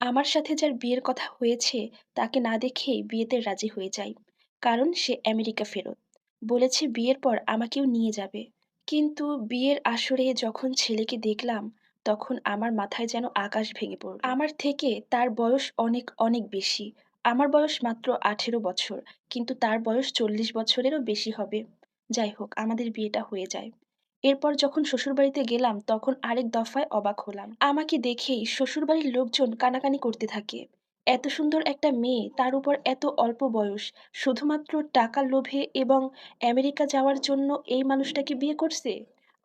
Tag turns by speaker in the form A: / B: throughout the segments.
A: আমার সাথে যার বিয়ের কথা হয়েছে, তাকে না দেখেই বিয়েতে রাজি হয়ে যাই। কারণ সে আমেরিকা ফেরত। বলেছে বিয়ের পর আমাকেও নিয়ে যাবে। কিন্তু বিয়ের আসরে যখন ছেলেকে দেখলাম, তখন আমার মাথায় যেন আকাশ ভেঙে পড়ল। আমার থেকে তার বয়স অনেক অনেক বেশি। আমার বয়স মাত্র আঠেরো বছর, কিন্তু তার বয়স চল্লিশ বছরেরও বেশি হবে। যাই হোক, আমাদের বিয়েটা হয়ে যায়। এরপর যখন শ্বশুরবাড়িতে গেলাম, তখন আরেক দফায় অবাক হলাম। আমাকে দেখেই শ্বশুরবাড়ির লোকজন কানাকানি করতে থাকে। এত সুন্দর একটা মেয়ে, তার উপর এত অল্প বয়স, শুধুমাত্র টাকার লোভে এবং আমেরিকা যাওয়ার জন্য এই মানুষটাকে বিয়ে করছে?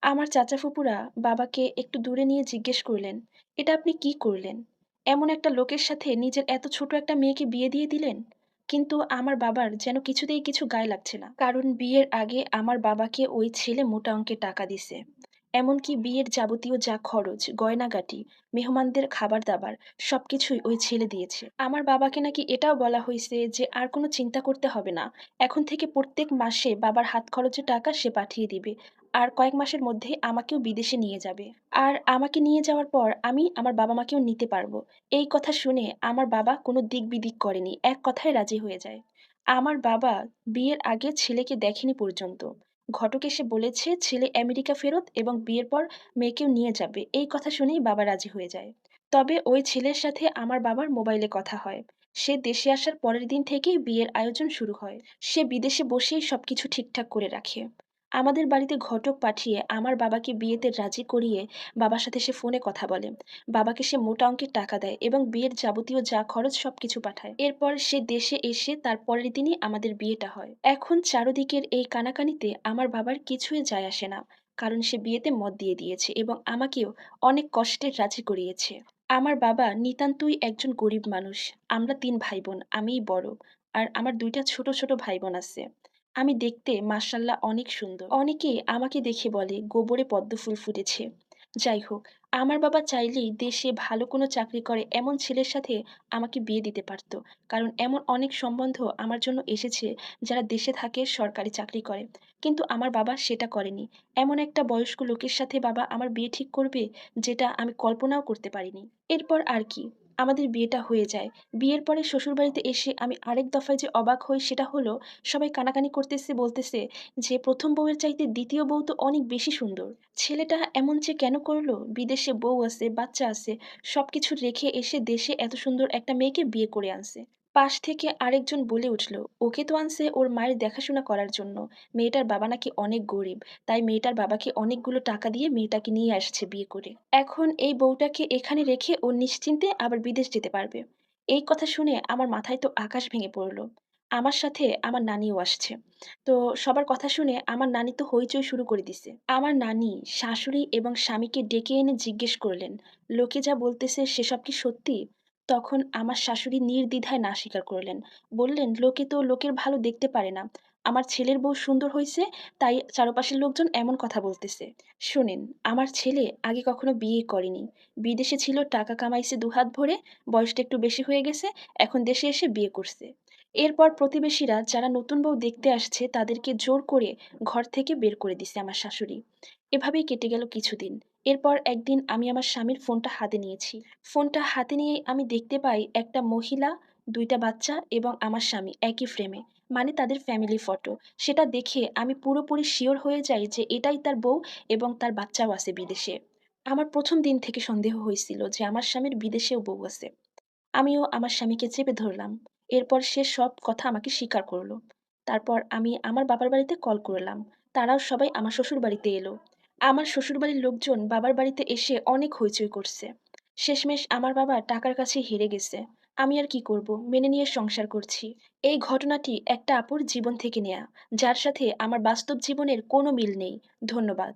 A: আমার চাচা ফুপুরা বাবাকে একটু দূরে নিয়ে জিজ্ঞেস করলেন, এটা আপনি কি করলেন? এমন একটা লোকের সাথে নিজের এত ছোট একটা মেয়েকে বিয়ে দিয়ে দিলেন? কিন্তু আমার বাবার যেন কিছুতেই কিছু গায়ে লাগছে না। কারণ বিয়ের আগে আমার বাবাকে ওই ছেলে মোটা অঙ্কের টাকা দিছে। এমনকি বিয়ের যাবতীয় যা খরচ, গয়নাগাটি, মেহমানদের খাবার দাবার সবকিছুই ওই ছেলে দিয়েছে। আমার বাবাকে নাকি এটাও বলা হয়েছে যে, আর কোনো চিন্তা করতে হবে না। এখন থেকে প্রত্যেক মাসে বাবার হাত খরচের টাকা সে পাঠিয়ে দিবে। আর কয়েক মাসের মধ্যে আমাকেও বিদেশে নিয়ে যাবে। আর আমাকে নিয়ে যাওয়ার পর আমি আমার বাবা মাকেও নিতে পারব। এই কথা শুনে আমার বাবা কোনো দিক বিদিক করেনি, এক কথায় রাজি হয়ে যায়। আমার বাবা বিয়ের আগে ছেলেকে দেখেনি পর্যন্ত। ঘটক এসে বলেছে, ছেলে আমেরিকা ফেরত এবং বিয়ের পর মেয়েকেও নিয়ে যাবে। এই কথা শুনেই বাবা রাজি হয়ে যায়। তবে ওই ছেলের সাথে আমার বাবার মোবাইলে কথা হয়। সে দেশে আসার পরের দিন থেকেই বিয়ের আয়োজন শুরু হয়। সে বিদেশে বসেই সবকিছু ঠিকঠাক করে রাখে। আমাদের বাড়িতে ঘটক পাঠিয়ে আমার বাবাকে বিয়েতে রাজি করিয়ে বাবার সাথে সে ফোনে কথা বলে। বাবাকে সে মোটা অঙ্কের টাকা দেয় এবং বিয়ের যাবতীয় যা খরচ সবকিছু পাঠায়। এরপর সে দেশে এসে তার পরের দিনই আমাদের বিয়েটা হয়। এখন চারদিকের এই কানাকানিতে আমার বাবার কিছুই যায় আসে না, কারণ সে বিয়েতে মত দিয়ে দিয়েছে এবং আমাকেও অনেক কষ্টে রাজি করিয়েছে। আমার বাবা নিতান্তই একজন গরিব মানুষ। আমরা তিন ভাই বোন আমিই বড়। আর আমার দুইটা ছোট ছোট ভাই বোন আছে। আমি দেখতে মাশাল্লাহ অনেক সুন্দর। অনেকেই আমাকে দেখে বলে, গোবরে পদ্ম ফুল ফুটেছে। যাই হোক, আমার বাবা চাইলেই দেশে ভালো কোনো চাকরি করে এমন ছেলের সাথে আমাকে বিয়ে দিতে পারতো। কারণ এমন অনেক সম্বন্ধ আমার জন্য এসেছে যারা দেশে থাকে, সরকারি চাকরি করে। কিন্তু আমার বাবা সেটা করেনি। এমন একটা বয়স্ক লোকের সাথে বাবা আমার বিয়ে ঠিক করবে, যেটা আমি কল্পনাও করতে পারিনি। এরপর আর কি। আমাদের বিয়েটা হয়ে যায়। বিয়ের পরে শ্বশুরবাড়িতে এসে আমি আরেক দফায় যে অবাক হই সেটা হলো, সবাই কানাকানি করতেছে, বলতেছে যে প্রথম বউয়ের চাইতে দ্বিতীয় বউ তো অনেক বেশি সুন্দর। ছেলেটা এমন যে কেন করল? বিদেশে বউ আছে, বাচ্চা আছে সব কিছু রেখে এসে দেশে এত সুন্দর একটা মেয়েকে বিয়ে করে আনছে। পাশ থেকে আরেকজন বলে উঠল, ওকে তো আনছে ওর মায়ের দেখাশোনা করার জন্য। মেয়েটার বাবা নাকি অনেক গরিব। তাই মেয়েটার বাবাকে অনেকগুলো টাকা দিয়ে মেয়েটাকে নিয়ে আসছে বিয়ে করে। এখন এই বউটাকে এখানে রেখে ও নিশ্চিন্তে আবার বিদেশ যেতে পারবে। এই কথা শুনে আমার মাথায় তো আকাশ ভেঙে পড়ল। আমার সাথে আমার নানিও আসছে। তো সবার কথা শুনে আমার নানি তো হইচই শুরু করে দিছে। আমার নানি, শাশুড়ি এবং স্বামীকে ডেকে এনে জিজ্ঞেস করলেন, লোকে যা বলতেছে সেসব কি সত্যি? তখন আমার শাশুড়ি নির্দ্বিধায় না স্বীকার করলেন। বললেন, লোকে তো লোকের ভালো দেখতে পারে না। আমার ছেলের বউ সুন্দর হয়েছে তাই চারপাশের লোকজন এমন কথা বলতেছে। শোনেন, আমার ছেলে আগে কখনো বিয়ে করেনি। বিদেশে ছিল, টাকা কামাইছে দুহাত ভরে, বয়সটা একটু বেশি হয়ে গেছে, এখন দেশে এসে বিয়ে করছে। এরপর প্রতিবেশীরা যারা নতুন বউ দেখতে আসছে, তাদেরকে জোর করে ঘর থেকে বের করে দিছে আমার শাশুড়ি। এভাবেই কেটে গেল কিছুদিন। এরপর একদিন আমি আমার স্বামীর ফোনটা হাতে নিয়েছি। ফোনটা হাতে নিয়ে আমি দেখতে পাই একটা মহিলা, দুইটা বাচ্চা এবং আমার স্বামী একই ফ্রেমে মানে তাদের ফ্যামিলি ফটো সেটা দেখে আমি পুরোপুরি শিওর হয়ে যাই যে এটাই তার বউ এবং তার বাচ্চাও আছে বিদেশে। আমার প্রথম দিন থেকে সন্দেহ হয়েছিল যে আমার স্বামীর বিদেশেও বউ আছে। আমিও আমার স্বামীকে চেপে ধরলাম। এরপর সে সব কথা আমাকে স্বীকার করল। তারপর আমি আমার বাবার বাড়িতে কল করলাম। তারাও সবাই আমার শ্বশুর বাড়িতে এলো। আমার শ্বশুরবাড়ির লোকজন বাবার বাড়িতে এসে অনেক হইচই করছে। শেষমেশ আমার বাবা টাকার কাছে হেরে গেছে। আমি আর কি করব? মেনে নিয়ে সংসার করছি। এই ঘটনাটি একটা আপুর জীবন থেকে নেয়া। যার সাথে আমার বাস্তব জীবনের কোনো মিল নেই। ধন্যবাদ।